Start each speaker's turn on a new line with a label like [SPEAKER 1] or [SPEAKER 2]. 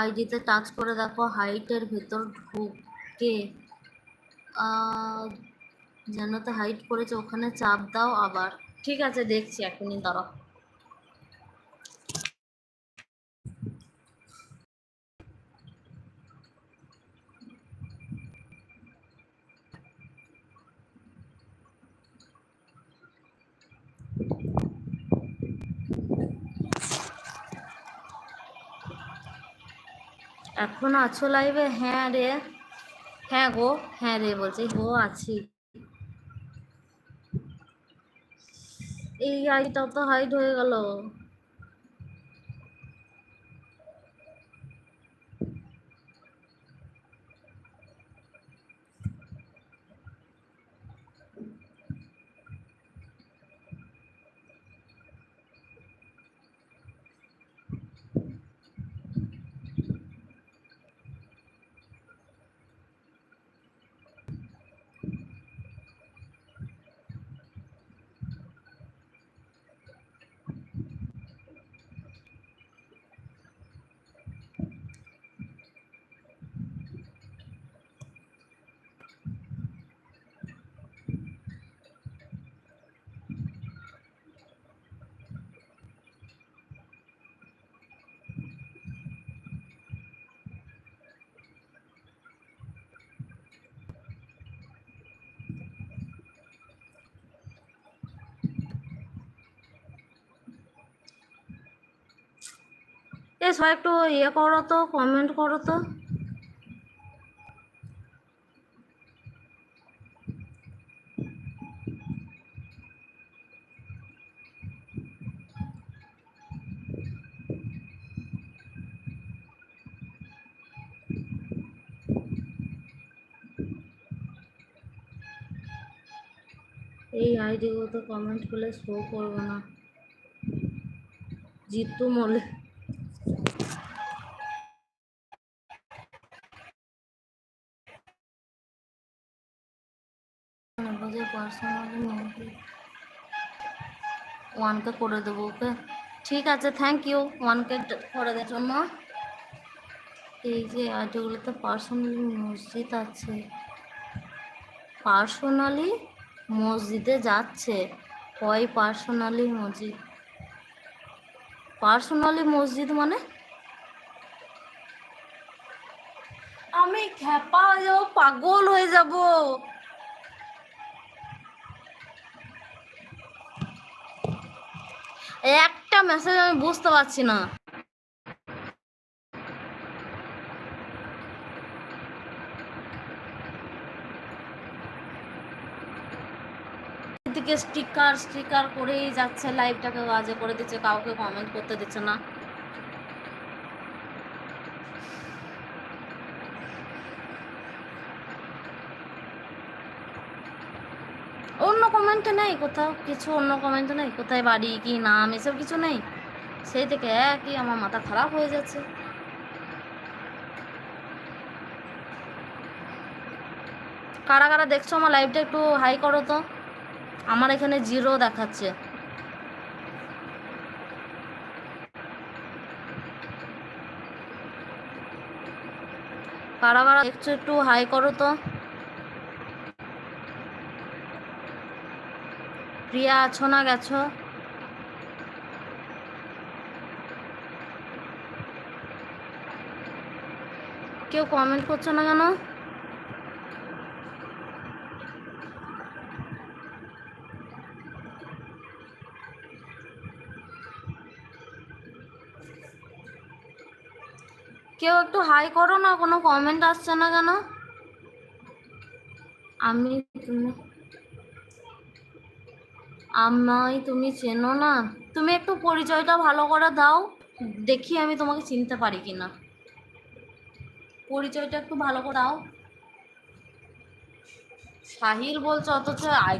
[SPEAKER 1] আইডিতে টাচ করে দেখো, হাইটের ভেতর ঢুকে যেন তো হাইট করেছে ওখানে চাপ দাও আবার। ঠিক আছে, দেখছি, এখনই দাঁড়াও এখন আছো লাইভে হ্যাঁ রে। হ্যাঁ গো হ্যাঁ রে বলছে, গো আছি। এই আইটা তো হাইট হয়ে গেল। সবাই একটু ইয়ে করো তো কমেন্ট করো তো। এই আইডিগুলো তো কমেন্ট করলে শো করব না। জিতু মলে পার্সোনালি ওয়ানকে করে দেবো ওকে। ঠিক আছে থ্যাংক ইউ ওয়ানকে করে দেওয়ার জন্য। এই যে আইডিগুলোতে পার্সোনালি মসজিদ আছে পার্সোনালি মসজিদে যাচ্ছে। কয় পার্সোনালি মসজিদ? পার্সোনালি মসজিদ মানে? আমি হয়ে যাব, পাগল হয়ে যাব। একটা মেসেজ আমি বুঝতে পারছি না। স্টিকার স্টিকার করেই যাচ্ছে লাইভটাকে বাজে করে দিচ্ছে, কাউকে কমেন্ট করতে দিচ্ছে না। অন্য কমেন্টে নেই কোথাও, কিছু অন্য কমেন্টে নেই, কোথায় বাড়ি, কি নাম, এসব কিছু নেই। সেই থেকে একই আমার মাথা খারাপ হয়ে যাচ্ছে। কারা কারা দেখছ আমার লাইভটা একটু হাই করো তো। আমার এখানে জিরো দেখাচ্ছে। কারা কারা দেখছ একটু হাই করো তো। প্রিয়া আছো না গেছো? কেউ কমেন্ট করছ না কেন? কেউ একটু হাই করো না, কোনো কমেন্ট আসছে না কেন? আমি আমায় তুমি চেনো না? তুমি একটু পরিচয়টা ভালো করে দাও, দেখি আমি তোমাকে চিনতে পারি কি না। পরিচয়টা একটু ভালো করে দাও। সাহিল বলছো অথচ আই